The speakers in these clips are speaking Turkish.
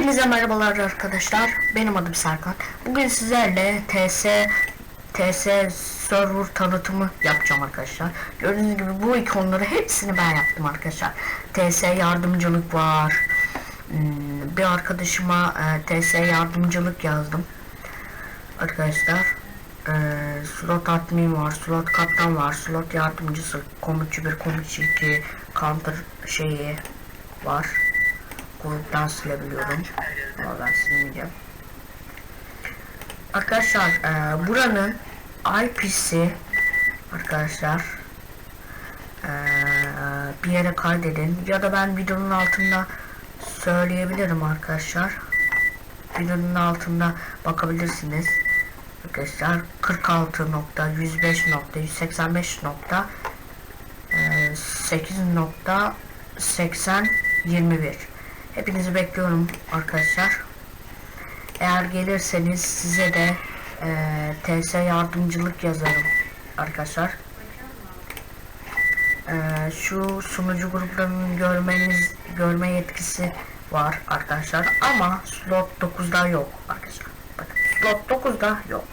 Hepinize merhabalar arkadaşlar. Benim adım Serkan. Bugün sizlerle TS TS server tanıtımı yapacağım arkadaşlar. Gördüğünüz gibi bu ikonları hepsini ben yaptım arkadaşlar. TS yardımcılık var. Hmm, Bir arkadaşıma e, TS yardımcılık yazdım. Arkadaşlar e, slot admin var, slot kaptan var, slot yardımcısı, komutçu 1, komutçu 2, counter şeyi var gruptan silebiliyorum. Ama ben silmeyeceğim. Arkadaşlar e, buranın IP'si arkadaşlar e, bir yere kaydedin ya da ben videonun altında söyleyebilirim arkadaşlar. Videonun altında bakabilirsiniz. Arkadaşlar 46.105.185. 8.8021 Hepinizi bekliyorum arkadaşlar. Eğer gelirseniz size de e, TS yardımcılık yazarım arkadaşlar. E, şu sunucu gruplarının görmeniz görme yetkisi var arkadaşlar ama slot 9'da yok arkadaşlar. Bakın slot 9'da yok.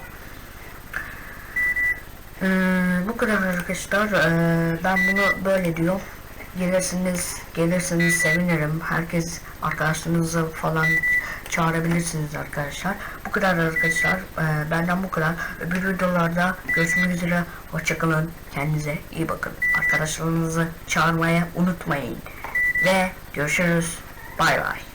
Ee, bu kadar arkadaşlar. Ee, ben bunu böyle diyorum. Gelirsiniz, gelirseniz sevinirim. Herkes arkadaşlarınızı falan çağırabilirsiniz arkadaşlar. Bu kadar arkadaşlar. Ee, benden bu kadar. Öbür videolarda görüşmek üzere. Hoşçakalın. Kendinize iyi bakın. Arkadaşlarınızı çağırmaya unutmayın. Ve görüşürüz. Bay bay.